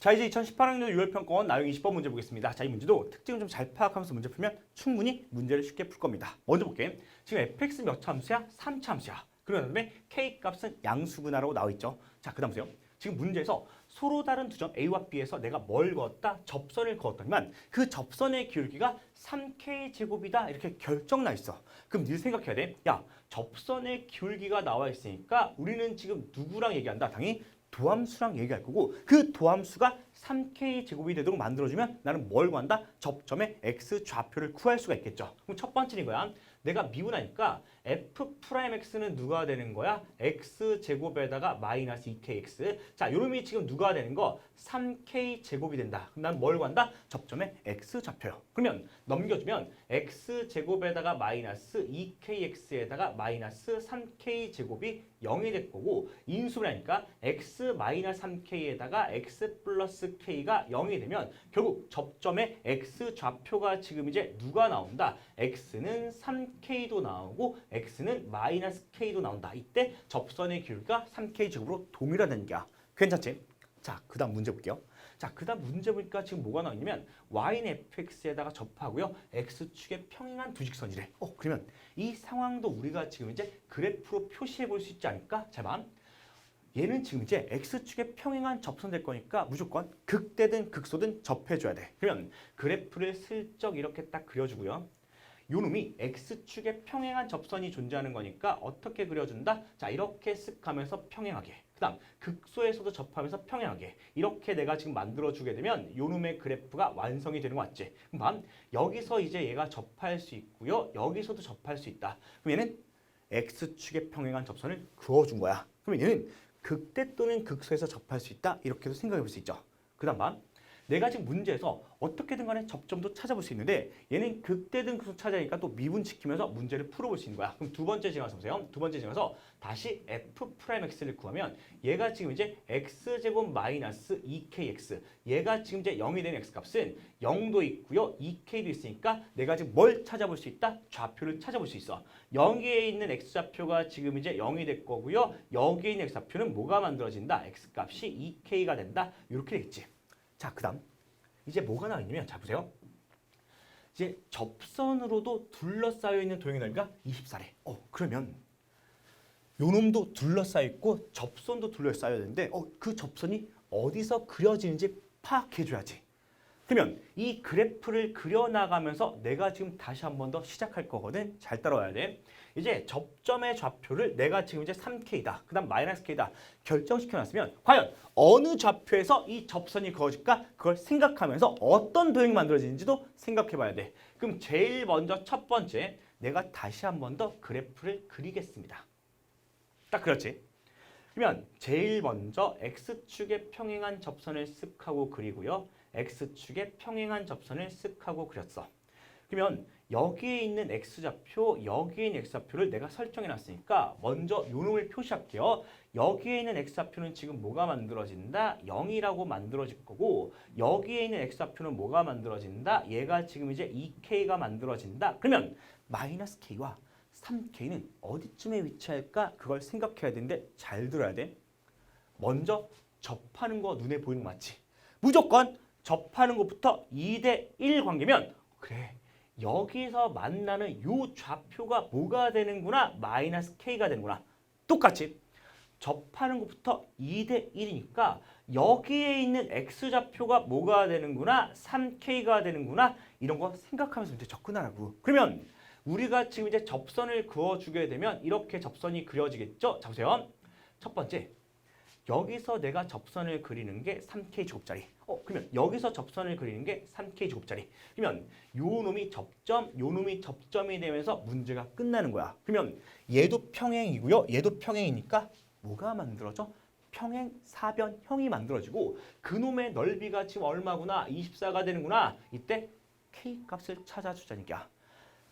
자 이제 2018학년 6월 평가원 나용 20번 문제 보겠습니다. 자 이 문제도 특징을 좀 잘 파악하면서 문제 풀면 충분히 문제를 쉽게 풀 겁니다. 먼저 볼게. 지금 fx 몇 참수야? 3참수야. 그런 다음에 k 값은 양수구나라고 나와 있죠. 자 그다음 보세요. 지금 문제에서 서로 다른 두 점 A와 B에서 내가 뭘 그었다? 접선을 그었더니만 그 접선의 기울기가 3K 제곱이다 이렇게 결정 나 있어. 그럼 네 생각해야 돼. 야 접선의 기울기가 나와 있으니까 우리는 지금 누구랑 얘기한다? 당연히 도함수랑 얘기할 거고 그 도함수가 3K 제곱이 되도록 만들어주면 나는 뭘 구한다? 접점의 X 좌표를 구할 수가 있겠죠. 그럼 첫 번째는 이거야. 내가 미분하니까 f 프라임 x는 누가 되는 거야? x 제곱에다가 마이너스 2kx. 자, 요놈이 지금 누가 되는 거? 3k 제곱이 된다. 그럼 난 뭘 구한다? 접점의 x 좌표요. 그러면 넘겨주면 x 제곱에다가 마이너스 2kx에다가 마이너스 3k 제곱이 0이 될 거고 인수분하니까 x 마이너스 3k에다가 x 플러스 k가 0이 되면 결국 접점의 x 좌표가 지금 이제 누가 나온다? x는 3k도 나오고 x는 마이너스 k도 나온다. 이때 접선의 기울기가 3k 제곱으로 동일하다는 얘기야. 괜찮지? 자, 그 다음 문제 볼게요. 자, 그 다음 문제 보니까 지금 뭐가 나왔냐면 y는 fx에다가 접하고요. x축에 평행한 두 직선이래. 어, 그러면 이 상황도 우리가 지금 이제 그래프로 표시해 볼 수 있지 않을까? 자, 봐. 얘는 지금 이제 x축에 평행한 접선 될 거니까 무조건 극대든 극소든 접해줘야 돼. 그러면 그래프를 슬쩍 이렇게 딱 그려주고요. 요 놈이 x축에 평행한 접선이 존재하는 거니까 어떻게 그려준다? 자 이렇게 쓱 가면서 평행하게 그 다음 극소에서도 접하면서 평행하게 이렇게 내가 지금 만들어주게 되면 요 놈의 그래프가 완성이 되는 거 맞지? 그럼 봐. 여기서 이제 얘가 접할 수 있고요 여기서도 접할 수 있다 그럼 얘는 x축에 평행한 접선을 그어준 거야 그러면 얘는 극대 또는 극소에서 접할 수 있다 이렇게도 생각해 볼 수 있죠 그 다음 봐. 내가 지금 문제에서 어떻게든 간에 접점도 찾아볼 수 있는데 얘는 극대든 극소 찾아니까 또 미분시키면서 문제를 풀어볼 수 있는 거야. 그럼 두 번째 지나서 보세요. 두 번째 지나서 다시 f 프라임 x를 구하면 얘가 지금 이제 x제곱 마이너스 2kx 얘가 지금 이제 0이 되는 x값은 0도 있고요. 2k도 있으니까 내가 지금 뭘 찾아볼 수 있다? 좌표를 찾아볼 수 있어. 여기에 있는 x좌표가 지금 이제 0이 될 거고요. 여기에 있는 x좌표는 뭐가 만들어진다? x값이 2k가 된다. 이렇게 되겠지. 자, 그 다음. 이제 뭐가 나왔냐면, 자, 보세요. 이제 접선으로도 둘러싸여 있는 도형의 넓이가 24래. 어, 그러면 요 놈도 둘러싸여 있고 접선도 둘러싸여야 되는데, 어, 그 접선이 어디서 그려지는지 파악해줘야지. 그러면 이 그래프를 그려나가면서 내가 지금 다시 한 번 더 시작할 거거든. 잘 따라와야 돼. 이제 접점의 좌표를 내가 지금 이제 3K다. 그 다음 마이너스 K다. 결정시켜놨으면 과연 어느 좌표에서 이 접선이 그어질까? 그걸 생각하면서 어떤 도형이 만들어지는지도 생각해봐야 돼. 그럼 제일 먼저 첫 번째 내가 다시 한 번 더 그래프를 그리겠습니다. 딱 그렇지. 그러면 제일 먼저 X축에 평행한 접선을 쓱 하고 그리고요. X축에 평행한 접선을 쓱 하고 그렸어. 그러면 여기에 있는 X좌표, 여기에 있는 X좌표를 내가 설정해 놨으니까 먼저 요 놈을 표시할게요. 여기에 있는 X좌표는 지금 뭐가 만들어진다? 0이라고 만들어질 거고 여기에 있는 X좌표는 뭐가 만들어진다? 얘가 지금 이제 2K가 만들어진다. 그러면 마이너스 K와 3K는 어디쯤에 위치할까? 그걸 생각해야 되는데 잘 들어야 돼. 먼저 접하는 거 눈에 보이는 거 맞지? 무조건 접하는 것부터 2대 1 관계면 그래 여기서 만나는 요 좌표가 뭐가 되는구나? 마이너스 k가 되는구나. 똑같이 접하는 것부터 2대 1이니까 여기에 있는 x좌표가 뭐가 되는구나? 3k가 되는구나? 이런 거 생각하면서 이제 접근하라고. 그러면 우리가 지금 이제 접선을 그어주게 되면 이렇게 접선이 그려지겠죠? 자 보세요. 첫 번째 여기서 내가 접선을 그리는 게 3K 제곱짜리. 어, 그러면 여기서 접선을 그리는 게 3K 제곱짜리. 그러면 요 놈이 접점, 요 놈이 접점이 되면서 문제가 끝나는 거야. 그러면 얘도 평행이고요. 얘도 평행이니까 뭐가 만들어져? 평행 사변형이 만들어지고 그놈의 넓이가 지금 얼마구나? 24가 되는구나. 이때 K 값을 찾아주자니까.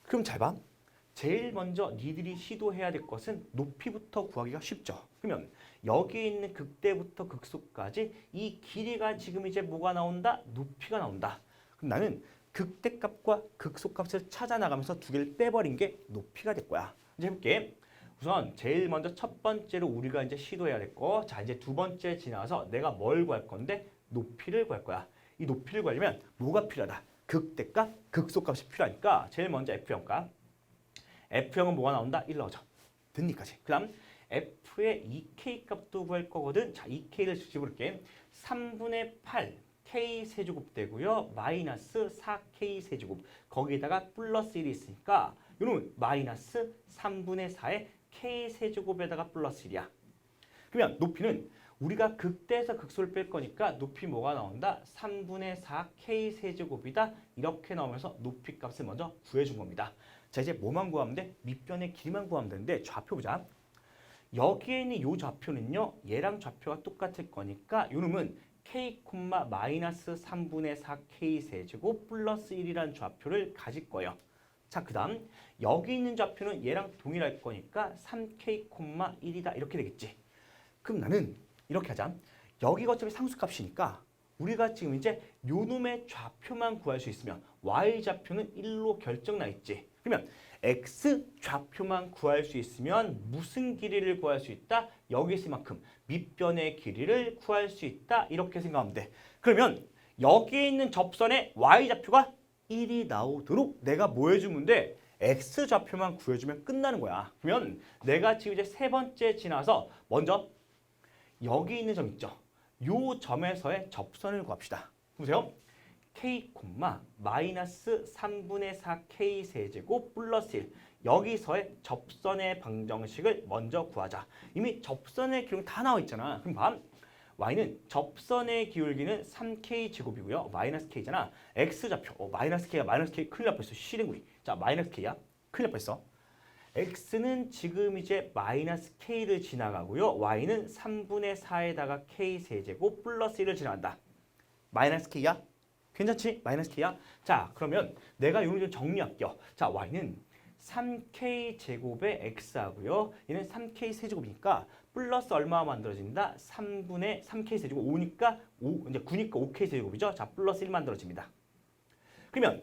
그럼 잘 봐. 제일 먼저 니들이 시도해야 될 것은 높이부터 구하기가 쉽죠. 그러면 여기 있는 극대부터 극소까지 이 길이가 지금 이제 뭐가 나온다? 높이가 나온다. 그럼 나는 극대값과 극소값을 찾아 나가면서 두 개를 빼버린 게 높이가 될 거야. 이제 해볼게. 우선 제일 먼저 첫 번째로 우리가 이제 시도해야 될 거. 자 이제 두 번째 지나서 내가 뭘 구할 건데 높이를 구할 거야. 이 높이를 구하려면 뭐가 필요하다? 극대값, 극소값이 필요하니까 제일 먼저 F형값. F형은 뭐가 나온다? 1 넣어줘. 듣니까지. 그 다음 F의 2K 값도 구할 거거든. 자, 2K를 집어볼게. 3분의 8 K 세제곱 되고요. 마이너스 4K 세제곱. 거기에다가 플러스 1이 있으니까 이놈은 마이너스 3분의 4의 K 세제곱에다가 플러스 1이야. 그러면 높이는 우리가 극대에서 극소를 뺄 거니까 높이 뭐가 나온다? 3분의 4 K 세제곱이다. 이렇게 나오면서 높이 값을 먼저 구해준 겁니다. 자 이제 뭐만 구하면 돼? 밑변의 길이만 구하면 되는데 좌표 보자. 여기에 있는 이 좌표는요. 얘랑 좌표가 똑같을 거니까 요놈은 k, 마이너스 3분의 4 k 세제곱 플러스 1이라는 좌표를 가질 거예요. 자, 그 다음 여기 있는 좌표는 얘랑 동일할 거니까 3k, 1이다 이렇게 되겠지. 그럼 나는 이렇게 하자. 여기가 어차피 상수값이니까 우리가 지금 이제 요 놈의 좌표만 구할 수 있으면 y 좌표는 1로 결정 나 있지. 그러면 x 좌표만 구할 수 있으면 무슨 길이를 구할 수 있다? 여기 있을 만큼 밑변의 길이를 구할 수 있다. 이렇게 생각하면 돼. 그러면 여기에 있는 접선의 y 좌표가 1이 나오도록 내가 뭐 해주면 돼? x 좌표만 구해주면 끝나는 거야. 그러면 내가 지금 이제 세 번째 지나서 먼저 여기 있는 점 있죠? 요 점에서의 접선을 구합시다. 보세요. k, 마이너스 3분의 4 k 세제곱 플러스 1 여기서의 접선의 방정식을 먼저 구하자. 이미 접선의 기록 다 나와 있잖아. 그럼 봐. y는 접선의 기울기는 3k 제곱이고요. 마이너스 k잖아. x 좌표. 어, 마이너스 k야. 마이너스 k 큰일 날 뻔했어. 시린구리. 자, 마이너스 k야. 큰일 날 뻔했어. X는 지금 이제 마이너스 k를 지나가고요. y는 3분의 4에다가 k 세제곱 플러스 1을 지나간다. 마이너스 k야? 괜찮지? 마이너스 k야? 자, 그러면 내가 요걸 좀 정리할게요. 자, y는 3k 제곱의 x하고요. 얘는 3k 세제곱이니까 플러스 얼마 만들어진다? 3분의 3k 세제곱 5니까 5 이제 9니까 5k 세제곱이죠. 자, 플러스 1 만들어집니다. 그러면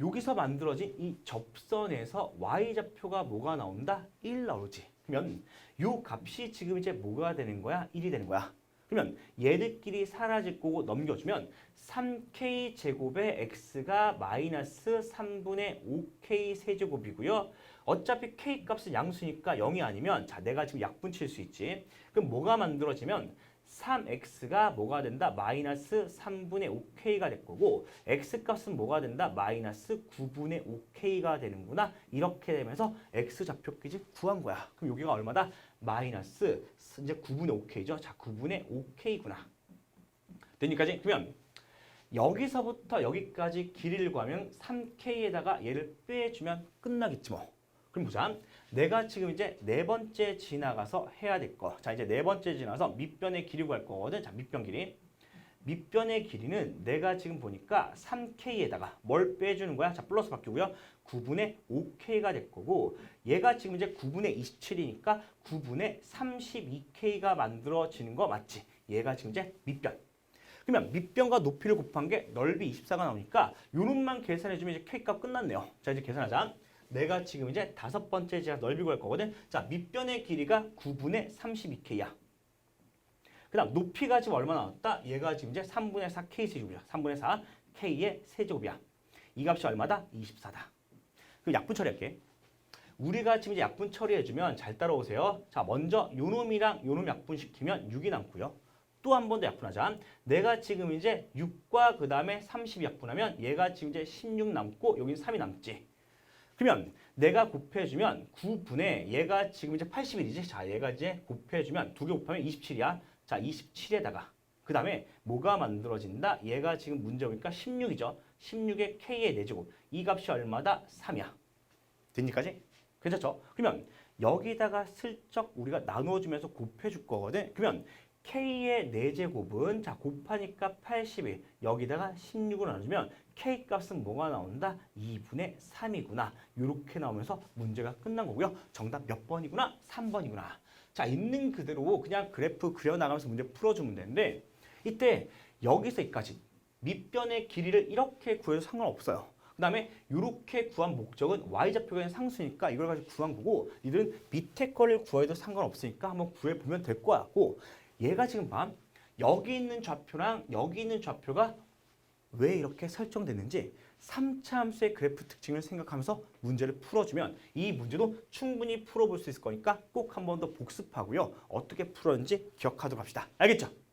여기서 만들어진 이 접선에서 y-좌표가 뭐가 나온다? 1 나오지. 그러면 요 값이 지금 이제 뭐가 되는 거야? 1이 되는 거야. 그러면 얘들끼리 사라질 거고 넘겨주면 3k 제곱의 x가 마이너스 3분의 5k 세제곱이고요. 어차피 k 값은 양수니까 0이 아니면 자 내가 지금 약분 칠 수 있지. 그럼 뭐가 만들어지면 3x가 뭐가 된다? 마이너스 3분의 5k가 될 거고 x 값은 뭐가 된다? 마이너스 9분의 5k가 되는구나. 이렇게 되면서 x 좌표끼리 구한 거야. 그럼 여기가 얼마다? 마이너스 이제 9분의 5k죠. 자, 9분의 5k구나. 되니까지 그러면 여기서부터 여기까지 길이를 구하면 3k에다가 얘를 빼주면 끝나겠지 뭐. 그럼 보자. 내가 지금 이제 네 번째 지나가서 해야 될 거. 자, 이제 네 번째 지나서 밑변의 길이 구할 거거든. 자, 밑변 길이. 밑변의 길이는 내가 지금 보니까 3K에다가 뭘 빼주는 거야? 자, 플러스 바뀌고요. 9분의 5K가 될 거고 얘가 지금 이제 9분의 27이니까 9분의 32K가 만들어지는 거 맞지? 얘가 지금 이제 밑변. 그러면 밑변과 높이를 곱한 게 넓이 24가 나오니까 요놈만 계산해주면 이제 K값 끝났네요. 자, 이제 계산하자. 내가 지금 이제 다섯 번째 지하 넓이 구할 거거든. 자, 밑변의 길이가 9분의 32K야. 그 다음 높이가 지금 얼마 나왔다? 얘가 지금 이제 3분의 4 K 세제곱이야. 3분의 4 K의 세제곱이야. 이 값이 얼마다? 24다. 그 약분 처리할게. 우리가 지금 이제 약분 처리해주면 잘 따라오세요. 자, 먼저 요놈이랑 요놈 약분시키면 6이 남고요. 또 한 번 더 약분하자. 내가 지금 이제 6과 그 다음에 30 약분하면 얘가 지금 이제 16 남고 여기는 3이 남지. 그러면 내가 곱해주면 9분의 얘가 지금 이제 81이지. 자, 얘가 이제 곱해주면 두 개 곱하면 27이야. 자, 27에다가 그 다음에 뭐가 만들어진다? 얘가 지금 문제 보니까 16이죠. 16의 k의 4제곱. 이 값이 얼마다? 3이야. 됐니까지? 괜찮죠? 그러면 여기다가 슬쩍 우리가 나누어주면서 곱해줄 거거든. 그러면 k의 4제곱은 자 곱하니까 81 여기다가 16을 나눠주면 k 값은 뭐가 나온다? 2분의 3이구나. 이렇게 나오면서 문제가 끝난 거고요. 정답 몇 번이구나? 3번이구나. 자 있는 그대로 그냥 그래프 그려나가면서 문제 풀어주면 되는데 이때 여기서 여기까지 밑변의 길이를 이렇게 구해도 상관없어요. 그 다음에 이렇게 구한 목적은 y좌표가 상수니까 이걸 가지고 구한 거고 니들은 밑에 거를 구해도 상관없으니까 한번 구해보면 될것 같고 얘가 지금 봐. 여기 있는 좌표랑 여기 있는 좌표가 왜 이렇게 설정됐는지 3차 함수의 그래프 특징을 생각하면서 문제를 풀어주면 이 문제도 충분히 풀어볼 수 있을 거니까 꼭 한 번 더 복습하고요. 어떻게 풀었는지 기억하도록 합시다. 알겠죠?